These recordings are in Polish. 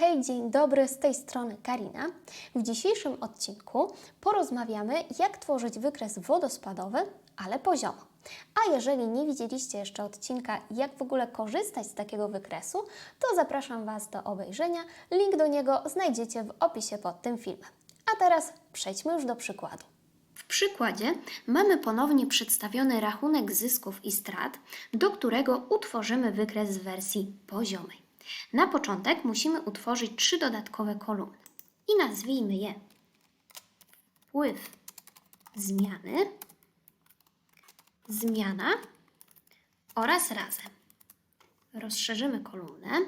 hej, dzień dobry, z tej strony Karina. W dzisiejszym odcinku porozmawiamy, jak tworzyć wykres wodospadowy, ale poziomo. A jeżeli nie widzieliście jeszcze odcinka, jak w ogóle korzystać z takiego wykresu, to zapraszam Was do obejrzenia. Link do niego znajdziecie w opisie pod tym filmem. A teraz przejdźmy już do przykładu. W przykładzie mamy ponownie przedstawiony rachunek zysków i strat, do którego utworzymy wykres w wersji poziomej. Na początek musimy utworzyć trzy dodatkowe kolumny i nazwijmy je wpływ zmiany, zmiana oraz razem. Rozszerzymy kolumnę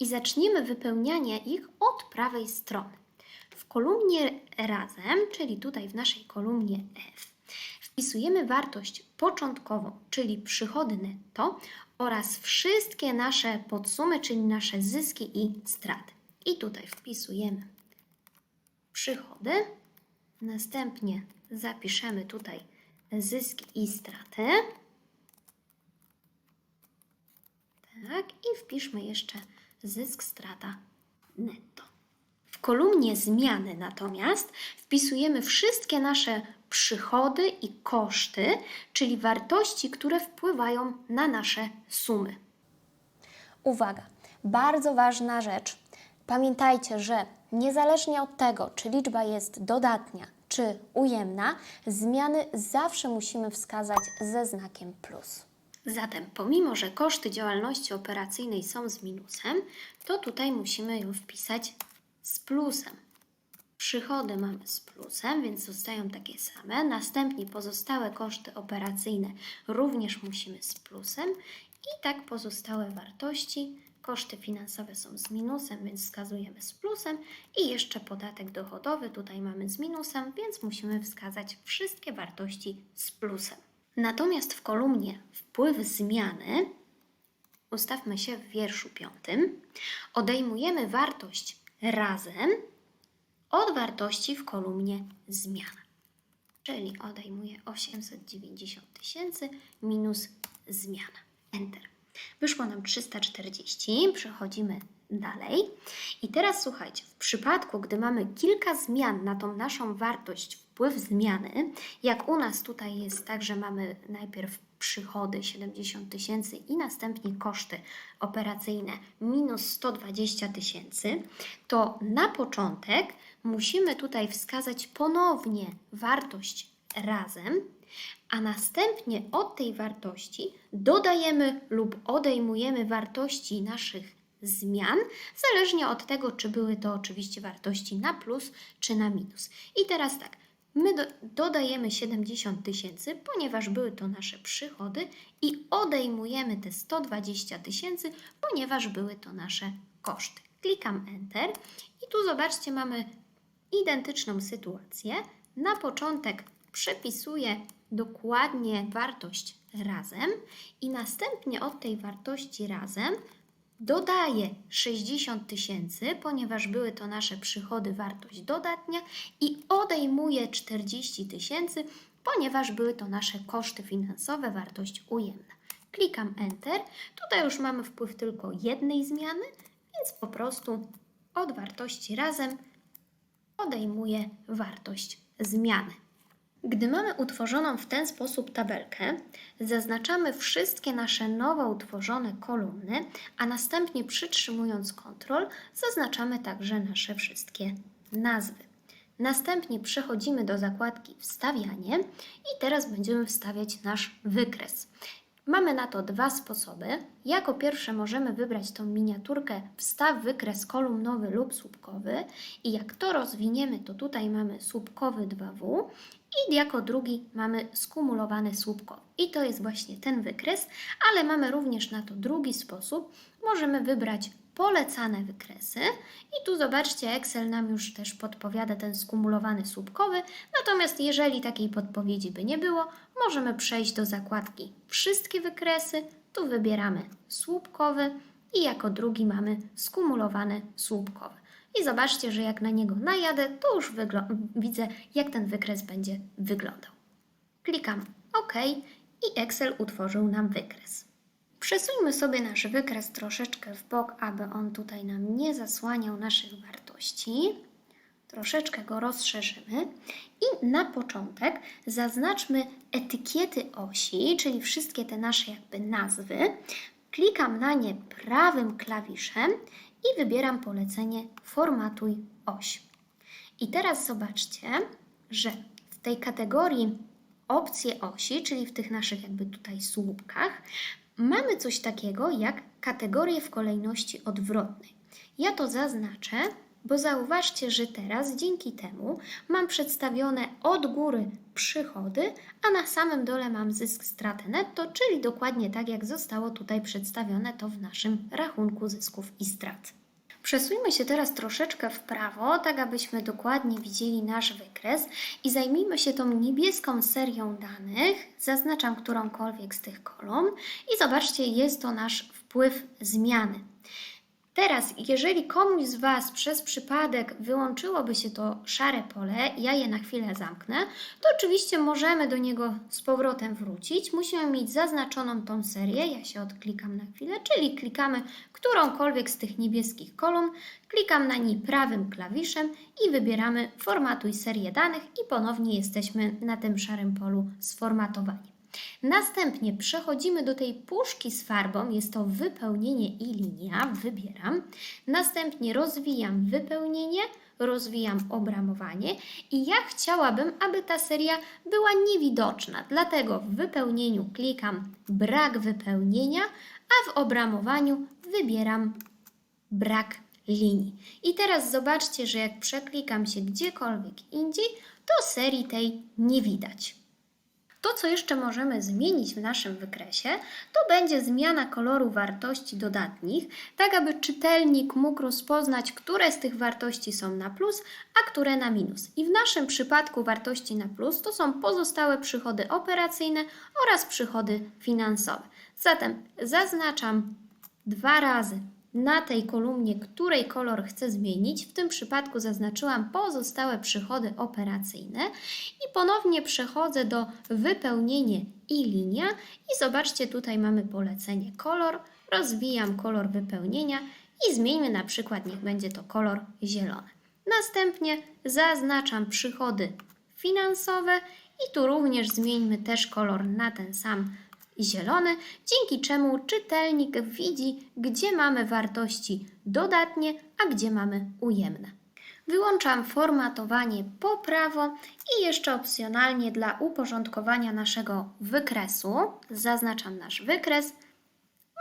i zaczniemy wypełnianie ich od prawej strony. W kolumnie razem, czyli tutaj w naszej kolumnie F, wpisujemy wartość początkową, czyli przychody netto oraz wszystkie nasze podsumy, czyli nasze zyski i straty. I tutaj wpisujemy przychody, następnie zapiszemy tutaj zyski i straty. Tak, i wpiszmy jeszcze zysk, strata netto. W kolumnie zmiany natomiast wpisujemy wszystkie nasze przychody i koszty, czyli wartości, które wpływają na nasze sumy. Uwaga, bardzo ważna rzecz. Pamiętajcie, że niezależnie od tego, czy liczba jest dodatnia, czy ujemna, zmiany zawsze musimy wskazać ze znakiem plus. Zatem, pomimo że koszty działalności operacyjnej są z minusem, to tutaj musimy ją wpisać z plusem. Przychody mamy z plusem, więc zostają takie same. Następnie pozostałe koszty operacyjne również musimy z plusem i tak pozostałe wartości. Koszty finansowe są z minusem, więc wskazujemy z plusem i jeszcze podatek dochodowy tutaj mamy z minusem, więc musimy wskazać wszystkie wartości z plusem. Natomiast w kolumnie wpływ zmiany ustawmy się w wierszu piątym, odejmujemy wartość razem od wartości w kolumnie zmiana. Czyli odejmuję 890 tysięcy minus zmiana. Enter. Wyszło nam 340. Przechodzimy dalej. I teraz słuchajcie, w przypadku, gdy mamy kilka zmian na tą naszą wartość, wpływ zmiany, jak u nas tutaj jest tak, że mamy najpierw przychody 70 tysięcy i następnie koszty operacyjne minus 120 tysięcy, to na początek musimy tutaj wskazać ponownie wartość razem, a następnie od tej wartości dodajemy lub odejmujemy wartości naszych zmian, zależnie od tego, czy były to oczywiście wartości na plus czy na minus. I teraz tak, my do, dodajemy 70 tysięcy, ponieważ były to nasze przychody i odejmujemy te 120 tysięcy, ponieważ były to nasze koszty. Klikam Enter i tu zobaczcie, mamy identyczną sytuację. Na początek przepisuję dokładnie wartość razem i następnie od tej wartości razem dodaję 60 tysięcy, ponieważ były to nasze przychody, wartość dodatnia i odejmuję 40 tysięcy, ponieważ były to nasze koszty finansowe, wartość ujemna. Klikam Enter. Tutaj już mamy wpływ tylko jednej zmiany, więc po prostu od wartości razem odejmuję wartość zmiany. Gdy mamy utworzoną w ten sposób tabelkę, zaznaczamy wszystkie nasze nowo utworzone kolumny, a następnie przytrzymując Ctrl zaznaczamy także nasze wszystkie nazwy. Następnie przechodzimy do zakładki Wstawianie i teraz będziemy wstawiać nasz wykres. Mamy na to dwa sposoby. Jako pierwsze możemy wybrać tą miniaturkę wstaw wykres kolumnowy lub słupkowy i jak to rozwiniemy, to tutaj mamy słupkowy 2W i jako drugi mamy skumulowany słupkowy. I to jest właśnie ten wykres, ale mamy również na to drugi sposób. Możemy wybrać polecane wykresy i tu zobaczcie, Excel nam już też podpowiada ten skumulowany słupkowy, natomiast jeżeli takiej podpowiedzi by nie było, możemy przejść do zakładki wszystkie wykresy, tu wybieramy słupkowy i jako drugi mamy skumulowany słupkowy. I zobaczcie, że jak na niego najadę, to już widzę, jak ten wykres będzie wyglądał. Klikam OK i Excel utworzył nam wykres. Przesuńmy sobie nasz wykres troszeczkę w bok, aby on tutaj nam nie zasłaniał naszych wartości. Troszeczkę go rozszerzymy i na początek zaznaczmy etykiety osi, czyli wszystkie te nasze jakby nazwy. Klikam na nie prawym klawiszem i wybieram polecenie Formatuj oś. I teraz zobaczcie, że w tej kategorii opcje osi, czyli w tych naszych jakby tutaj słupkach, mamy coś takiego jak kategorie w kolejności odwrotnej. Ja to zaznaczę, bo zauważcie, że teraz dzięki temu mam przedstawione od góry przychody, a na samym dole mam zysk stratę netto, czyli dokładnie tak jak zostało tutaj przedstawione to w naszym rachunku zysków i strat. Przesuńmy się teraz troszeczkę w prawo, tak abyśmy dokładnie widzieli nasz wykres i zajmijmy się tą niebieską serią danych. Zaznaczam którąkolwiek z tych kolumn i zobaczcie, jest to nasz wpływ zmiany. Teraz, jeżeli komuś z Was przez przypadek wyłączyłoby się to szare pole, ja je na chwilę zamknę, to oczywiście możemy do niego z powrotem wrócić. Musimy mieć zaznaczoną tą serię. Ja się odklikam na chwilę, czyli klikamy którąkolwiek z tych niebieskich kolumn, klikam na niej prawym klawiszem i wybieramy Formatuj serię danych i ponownie jesteśmy na tym szarym polu sformatowani. Następnie przechodzimy do tej puszki z farbą, jest to wypełnienie i linia, wybieram. Następnie rozwijam wypełnienie, rozwijam obramowanie i ja chciałabym, aby ta seria była niewidoczna, dlatego w wypełnieniu klikam brak wypełnienia, a w obramowaniu wybieram brak linii. I teraz zobaczcie, że jak przeklikam się gdziekolwiek indziej, to serii tej nie widać. To, co jeszcze możemy zmienić w naszym wykresie, to będzie zmiana koloru wartości dodatnich, tak aby czytelnik mógł rozpoznać, które z tych wartości są na plus, a które na minus. I w naszym przypadku wartości na plus to są pozostałe przychody operacyjne oraz przychody finansowe. Zatem zaznaczam dwa razy na tej kolumnie, której kolor chcę zmienić. W tym przypadku zaznaczyłam pozostałe przychody operacyjne i ponownie przechodzę do wypełnienie i linia i zobaczcie, tutaj mamy polecenie kolor. Rozwijam kolor wypełnienia i zmieńmy na przykład, niech będzie to kolor zielony. Następnie zaznaczam przychody finansowe i tu również zmieńmy też kolor na ten sam zielony, dzięki czemu czytelnik widzi, gdzie mamy wartości dodatnie, a gdzie mamy ujemne. Wyłączam formatowanie po prawo i jeszcze opcjonalnie dla uporządkowania naszego wykresu zaznaczam nasz wykres.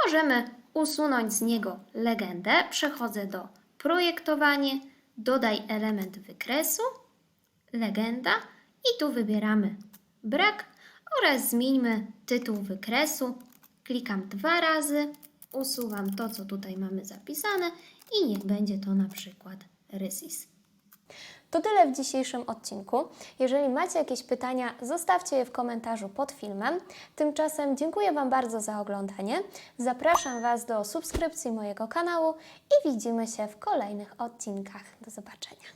Możemy usunąć z niego legendę. Przechodzę do projektowanie, dodaj element wykresu, legenda i tu wybieramy brak oraz zmieńmy tytuł wykresu. Klikam dwa razy, usuwam to, co tutaj mamy zapisane i niech będzie to na przykład rysis. To tyle w dzisiejszym odcinku. Jeżeli macie jakieś pytania, zostawcie je w komentarzu pod filmem. Tymczasem dziękuję Wam bardzo za oglądanie. Zapraszam Was do subskrypcji mojego kanału i widzimy się w kolejnych odcinkach. Do zobaczenia.